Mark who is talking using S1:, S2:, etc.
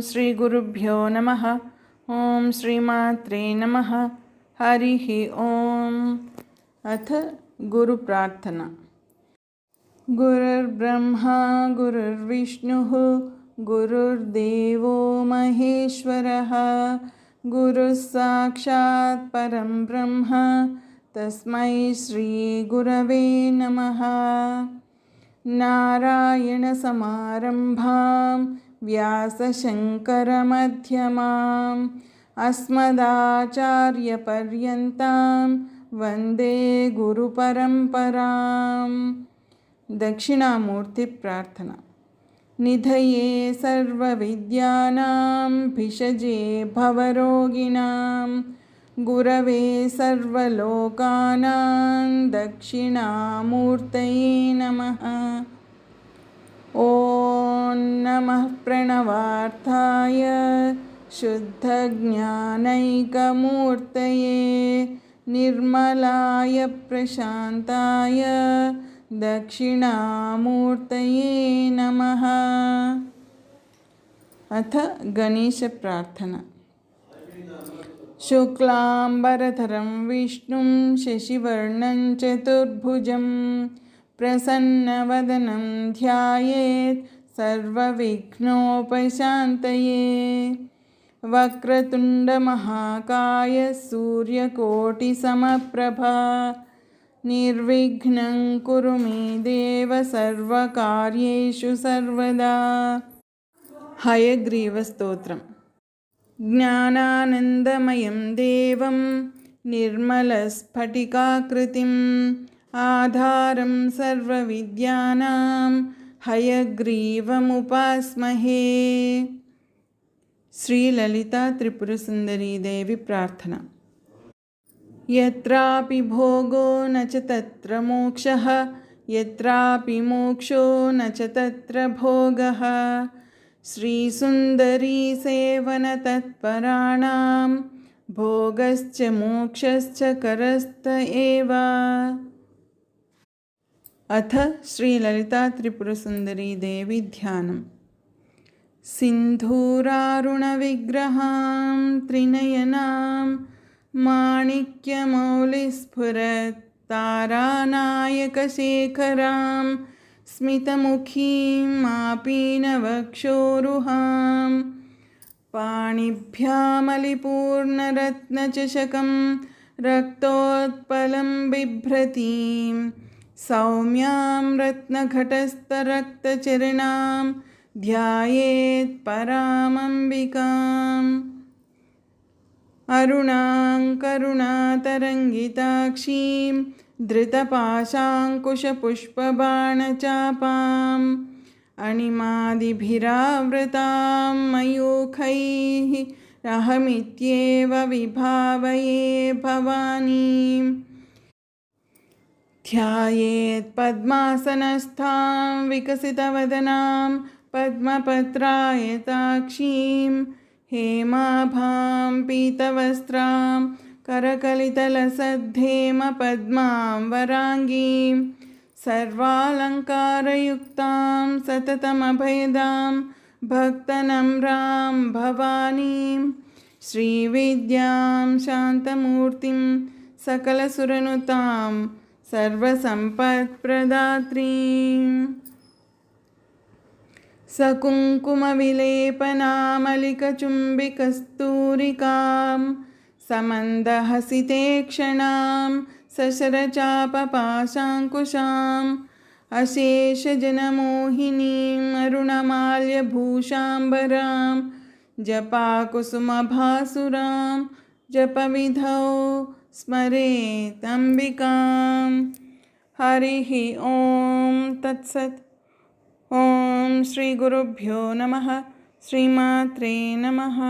S1: श्रीगुरुभ्यो नमः। ॐ श्रीमात्रे नमः। हरिः ॐ। अथ गुरुप्रार्थना। गुरुर्ब्रह्मा गुरुर्विष्णुः गुरुर्देवो महेश्वरः। गुरुः साक्षात् परं ब्रह्म। तस्मै श्रीगुरवे नमः। नारायणसमारम्भां व्यासशङ्करमध्यमाम् अस्मदाचार्यपर्यन्तां वन्दे गुरुपरम्पराम् दक्षिणामूर्तिप्रार्थना निधये सर्वविद्यानां भिषजे भवरोगिणां गुरवे सर्वलोकानां दक्षिणामूर्तये नमः ॐ नमः प्रणवार्थाय शुद्धज्ञानैकमूर्तये निर्मलाय प्रशान्ताय दक्षिणामूर्तये नमः। अथ गणेशप्रार्थना। शुक्लाम्बरधरं विष्णुं शशिवर्णं चतुर्भुजं प्रसन्नवदनं ध्यायेत् सर्वविघ्नोपशान्तये। वक्रतुण्डमहाकाय सूर्यकोटिसमप्रभा। निर्विघ्नं कुरु मे देव सर्वकार्येषु सर्वदा। हयग्रीवस्तोत्रम् ज्ञानानन्दमयं देवं निर्मलस्फटिकाकृतिम् आधारं सर्वविद्यानां हयग्रीवमुपास्महे। श्रीललितात्रिपुरसुन्दरीदेवी प्रार्थना। यत्रापि भोगो न च तत्र मोक्षः यत्रापि मोक्षो न च तत्र भोगः। श्रीसुन्दरीसेवनतत्पराणां भोगश्च मोक्षश्च करस्त एव अथ श्रीललितात्रिपुरसुन्दरीदेवी ध्यानम् सिन्धूरारुणविग्रहां त्रिनयनां माणिक्यमौलिस्फुरत्तारानायकशेखरां स्मितमुखीं मापीनवक्षोरुहां पाणिभ्यामलिपूर्णरत्नचषकं रक्तोत्पलं बिभ्रतीं सौम्यां रत्नघटस्थरक्तचरणां ध्यायेत् परामम्बिकाम्। अरुणां करुणातरङ्गिताक्षीं धृतपाशाङ्कुशपुष्पबाणचापाम्। अणिमादिभिरावृतां मयूखैः अहमित्येव विभावये भवानीं ध्यायेत् पद्मासनस्थां विकसितवदनां पद्मपत्रायताक्षीं हेमाभां पीतवस्त्रां करकलितलसद्धेमपद्मां वराङ्गीं सर्वालङ्कारयुक्तां सततमभयदां भक्तनम्रां भवानीं श्रीविद्यां शान्तमूर्तिं सकलसुरनुतां सर्वसम्पत्प्रदात्रीम्। सकुङ्कुमविलेपनामलिकचुम्बिकस्तूरिकां समन्दहसिते क्षणां सशरचापपाशाङ्कुशाम्। अशेषजनमोहिनीम्। अरुणमाल्यभूषाम्बरां जपाकुसुमभासुरां जपविधौ स्मरेतम्बिकां हरिः ॐ तत्सत्। ॐ श्रीगुरुभ्यो नमः। श्रीमात्रे नमः।